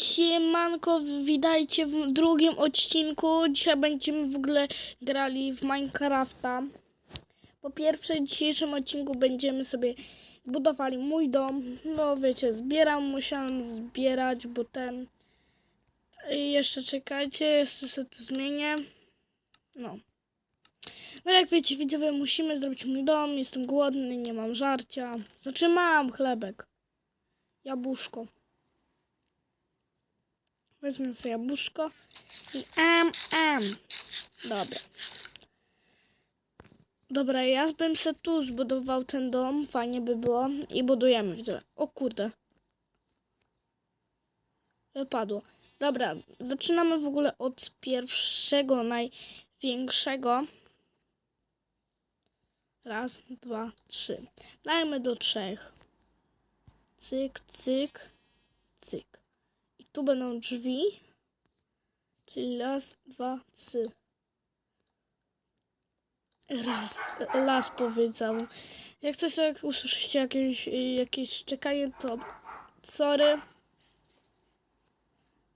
Siemanko, witajcie w drugim odcinku. Dzisiaj będziemy w ogóle grali w Minecrafta. Po pierwsze, w dzisiejszym odcinku będziemy sobie budowali mój dom. No wiecie, zbieram, musiałem zbierać, bo ten... I Jeszcze czekajcie, jeszcze sobie to zmienię. No. No jak wiecie, widzowie, musimy zrobić mój dom. Jestem głodny, nie mam żarcia. Znaczy mam chlebek. Jabłuszko. Wezmę sobie jabłuszko i am, am. Dobra. Dobra, ja bym se tu zbudował ten dom, fajnie by było. I budujemy, widzę. O kurde. Wypadło. Dobra, zaczynamy w ogóle od pierwszego, największego. Raz, dwa, trzy. Dajmy do trzech. Cyk, cyk, cyk. Tu będą drzwi. Czyli raz, dwa, trzy. Raz, las powiedział. Jak coś, jak usłyszycie jakieś, jakieś szczekanie, to sorry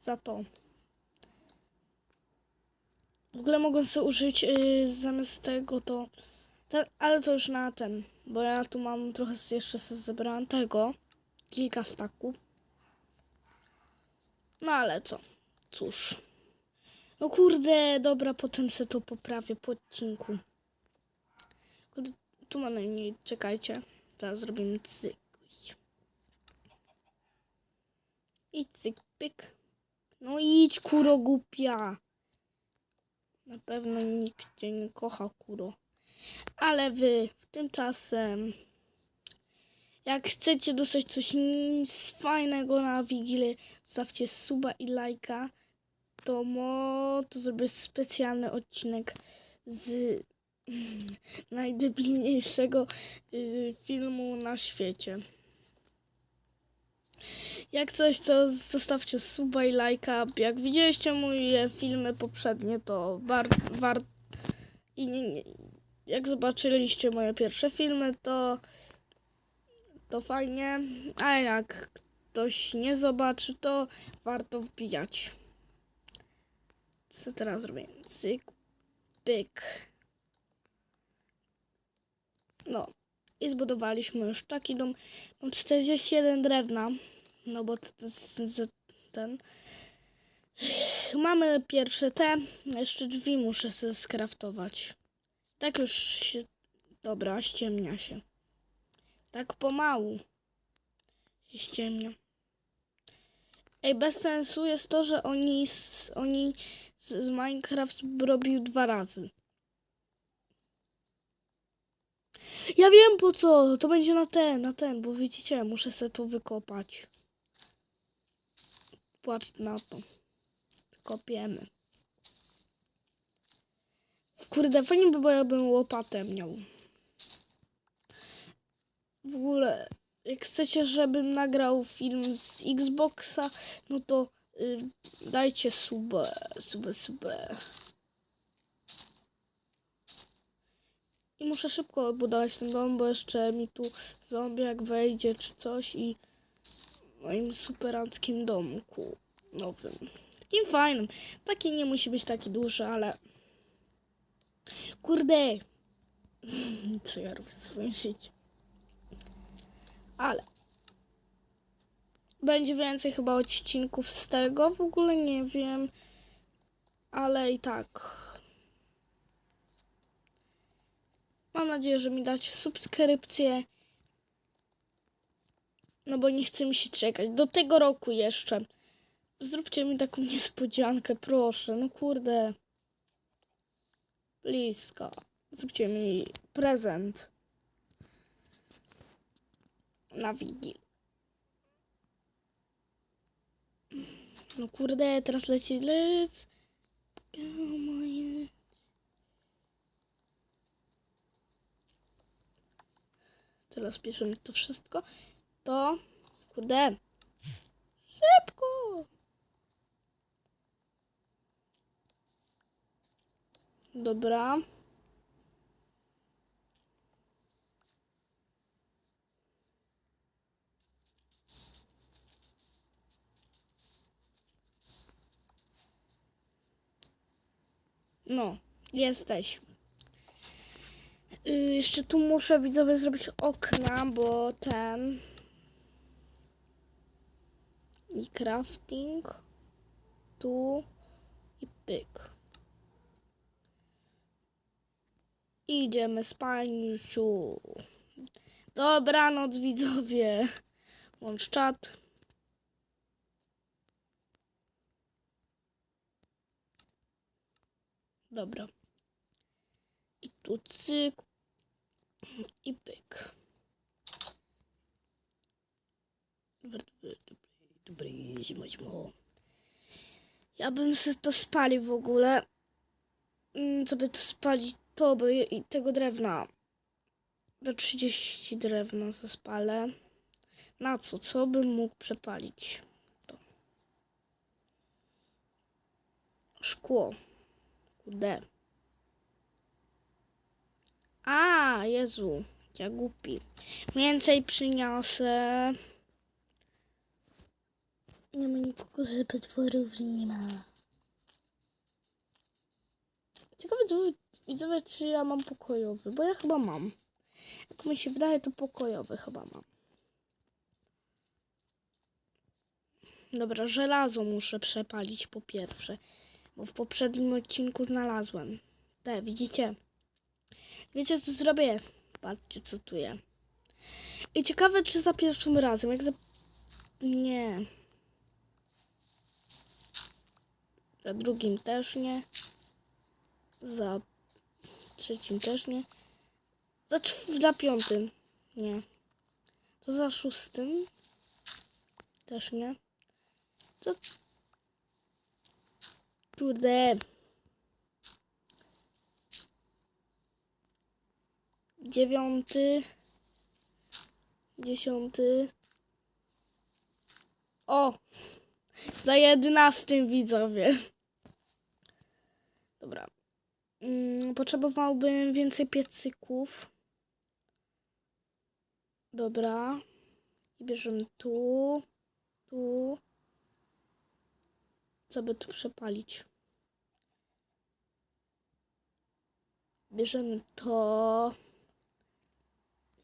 za to. W ogóle mogę sobie użyć yy, zamiast tego to... Ten, ale to już na ten, bo ja tu mam trochę jeszcze sobie zebrałem tego. Kilka staków. No ale co? Cóż. No kurde, dobra, potem se to poprawię po odcinku. Tu ma najmniej, czekajcie. Teraz zrobimy cyk. I cyk, pyk. No idź, kuro głupia. Na pewno nikt cię nie kocha, kuro. Ale wy w tymczasem, jak chcecie dostać coś fajnego na Wigilię, zostawcie suba i lajka. To mo, to zrobię specjalny odcinek z najdebilniejszego y, filmu na świecie. Jak coś, to zostawcie suba i lajka. Jak widzieliście moje filmy poprzednie, to war, war i nie, nie, jak zobaczyliście moje pierwsze filmy, to to fajnie, a jak ktoś nie zobaczy, to warto wbijać. Co teraz zrobię? Cyk, pyk. No. I zbudowaliśmy już taki dom. Mam 41 drewna. No bo ten. Mamy pierwsze te. Jeszcze drzwi muszę sobie skraftować. Tak już się... Dobra, ściemnia się. Tak pomału się ściemnia. Ej, bez sensu jest to, że oni, oni z, z Minecraft robił dwa razy. Ja wiem po co, to będzie na ten, na ten, bo widzicie, muszę sobie to wykopać. Patrz na to. Kopiemy. Kurde, fajnie by było, jakbym łopatę miał. W ogóle, jak chcecie, żebym nagrał film z Xboxa, no to y, dajcie subę, subę, subę. I muszę szybko budować ten dom, bo jeszcze mi tu zombiak wejdzie czy coś i w moim superanckim domku nowym. Takim fajnym. Taki nie musi być taki duży, ale... Kurde! Co ja robię w swoim życiu? Ale... Będzie więcej chyba odcinków z tego, w ogóle nie wiem. Ale i tak... Mam nadzieję, że mi dacie subskrypcję. No bo nie chce mi się czekać. Do tego roku jeszcze. Zróbcie mi taką niespodziankę, proszę. No kurde. Blisko. Zróbcie mi prezent. Na Wigilię. No kurde, teraz leci lec. Moje... Teraz piszemy to wszystko. To... Kurde. Szybko. Dobra. No, jesteśmy. Y, jeszcze tu muszę widzowie zrobić okna, bo ten... I crafting. Tu. I pyk. Idziemy spalniu. Dobranoc widzowie. Łącz czat. Dobra. I tu cyk. I pyk. Dobra, dobra, zima, zima. Ja bym sobie to spalił w ogóle. Mm, Co by to spalić? To by i tego drewna. Do 30 drewna zaspalę. Na co? Co bym mógł przepalić? To. Szkło. Kurde. A, Jezu, ja głupi. Więcej przyniosę. Nie ma nikogo, że potworów nie ma. Ciekawe, widzowie, czy ja mam pokojowy, bo ja chyba mam. Jak mi się wydaje, to pokojowy chyba mam. Dobra, żelazo muszę przepalić po pierwsze, bo w poprzednim odcinku znalazłem. Te, widzicie? Wiecie, co zrobię? Patrzcie, co tu jest. I ciekawe, czy za pierwszym razem, jak za... Nie. Za drugim też nie. Za trzecim też nie. Za, za piątym nie. To za szóstym też nie. To... Kurde. Dziewiąty. Dziesiąty. O! Za jedenastym widzowie. Dobra. Mm, potrzebowałbym więcej piecyków. Dobra. I bierzemy tu. Tu. Co by tu przepalić? Bierzemy to.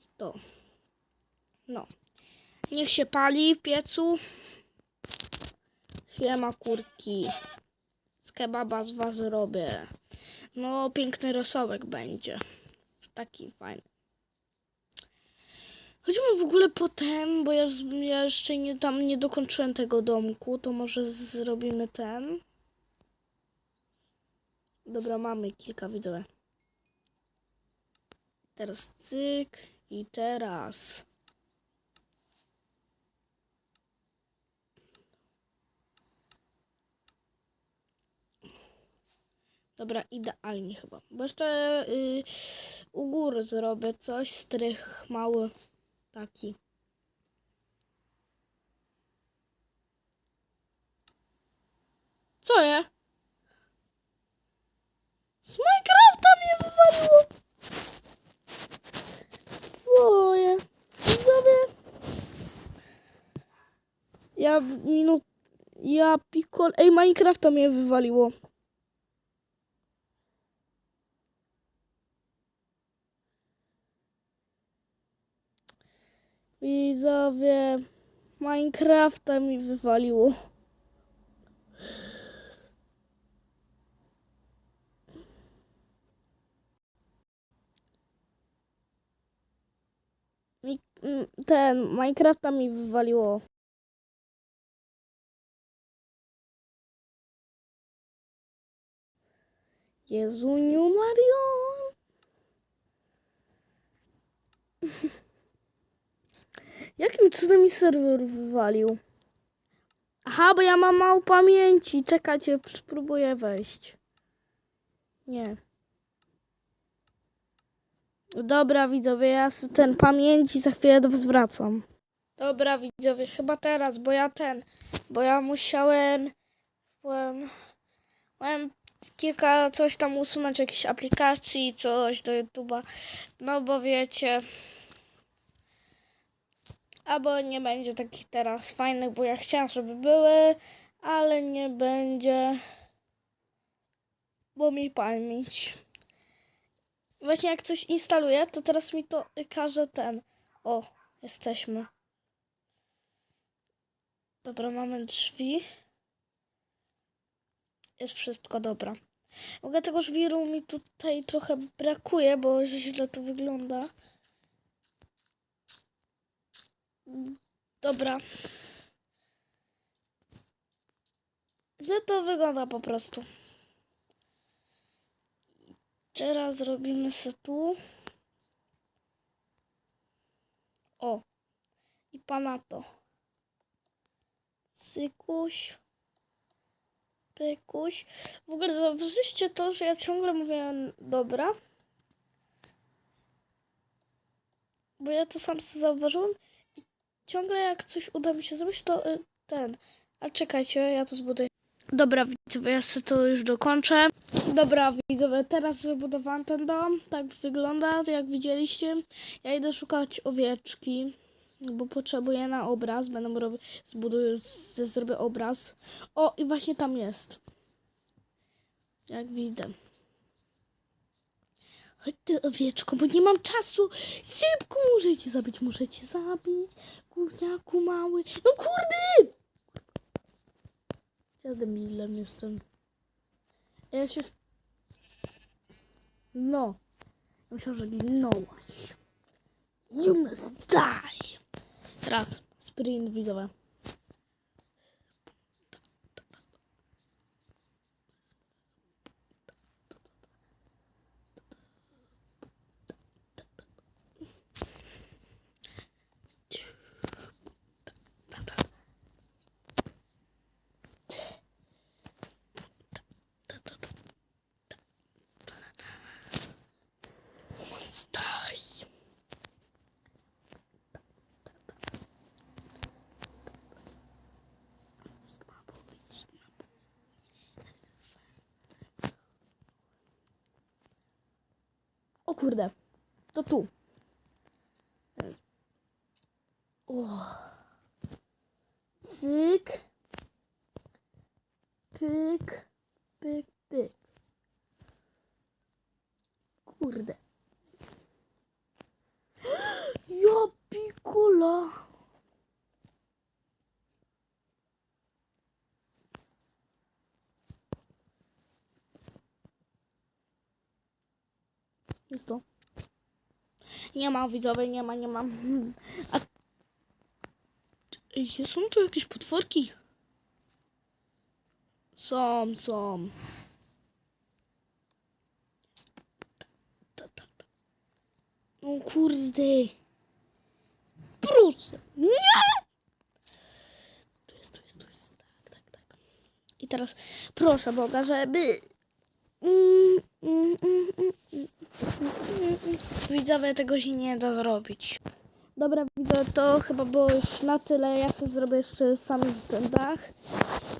i To. No. Niech się pali w piecu. Siema kurki. Z kebaba z was robię. No, piękny rosołek będzie. Taki fajny. Chodźmy w ogóle potem, bo ja, ja jeszcze nie, tam nie dokończyłem tego domku, to może zrobimy ten. Dobra, mamy kilka widzowie. Teraz cyk i teraz. Dobra, idealnie chyba. Bo jeszcze y, u góry zrobię coś, strych mały taki. Co je? Z Minecrafta mnie wywaliło. Co je? Widzowie. Ja minut... Ja pikol... Ej, Minecrafta mnie wywaliło. Widzowie, Minecrafta mi wywaliło. Mi- m, Ten, Minecrafta mi wywaliło. Jezuniu Marion. Jakim cudem mi serwer wywalił? Aha, bo ja mam mało pamięci. Czekajcie, spróbuję wejść. Nie. Dobra, widzowie, ja ten pamięci za chwilę do was wracam. Dobra, widzowie, chyba teraz, bo ja ten, bo ja musiałem, byłem, byłem kilka, coś tam usunąć, jakieś aplikacji, coś do YouTube'a, no bo wiecie, albo nie będzie takich teraz fajnych, bo ja chciałam, żeby były, ale nie będzie. bo mi pamięć. Właśnie jak coś instaluję, to teraz mi to każe ten. O, jesteśmy. Dobra, mamy drzwi. Jest wszystko dobra. W ogóle tego żwiru mi tutaj trochę brakuje, bo źle to wygląda. Dobra. Źle to wygląda po prostu. Teraz zrobimy se tu. O. I pana to. Cykuś. Pykuś. W ogóle zauważyliście to, że ja ciągle mówię dobra. Bo ja to sam sobie zauważyłem. Ciągle jak coś uda mi się zrobić, to y, ten. A czekajcie, ja to zbuduję. Dobra, widzowie, ja sobie to już dokończę. Dobra, widzowie, teraz zbudowałam ten dom. Tak wygląda, jak widzieliście. Ja idę szukać owieczki, bo potrzebuję na obraz. Będę robić, zbuduję, zrobię obraz. O, i właśnie tam jest. Jak widzę. Chodź ty, owieczko, bo nie mam czasu. Szybko muszę cię zabić, muszę cię zabić. Gówniaku mały. No kurde! Ja debilem jestem. Ja się... Sp... No. Ja myślałam, że ginąłaś. You must die. Teraz sprint widzowe. Kurde, to tu. O. Cyk. Pyk. Pyk, pyk. Kurde. Ja pikola. Jest to. Nie ma widzowej, nie ma, nie ma. A... Są tu jakieś potworki? Są, są. No kurde. Proszę. Nie! Tu jest, tu jest, tu jest. Tak, tak, tak. I teraz proszę Boga, żeby... Mm, mm, mm. Widzowie, tego się nie da zrobić. Dobra, widzowie, to chyba było już na tyle. Ja sobie zrobię jeszcze sam ten dach.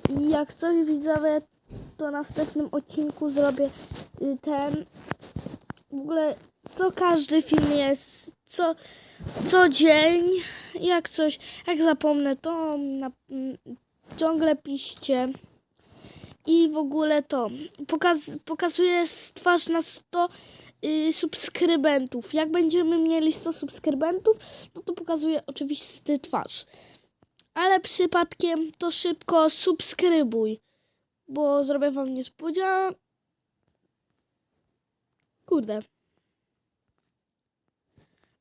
I jak coś widzowie, to następnym odcinku zrobię y, ten. W ogóle co każdy film jest, co, co dzień, jak coś, jak zapomnę, to na, mm, ciągle piszcie. I w ogóle to pokaz, pokazuję z- twarz na 100 y, subskrybentów. Jak będziemy mieli 100 subskrybentów, no to pokazuję oczywiście twarz. Ale przypadkiem to szybko subskrybuj, bo zrobię wam niespodziankę. Kurde.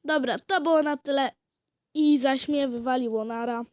Dobra, to było na tyle. I zaś mnie wywaliło nara.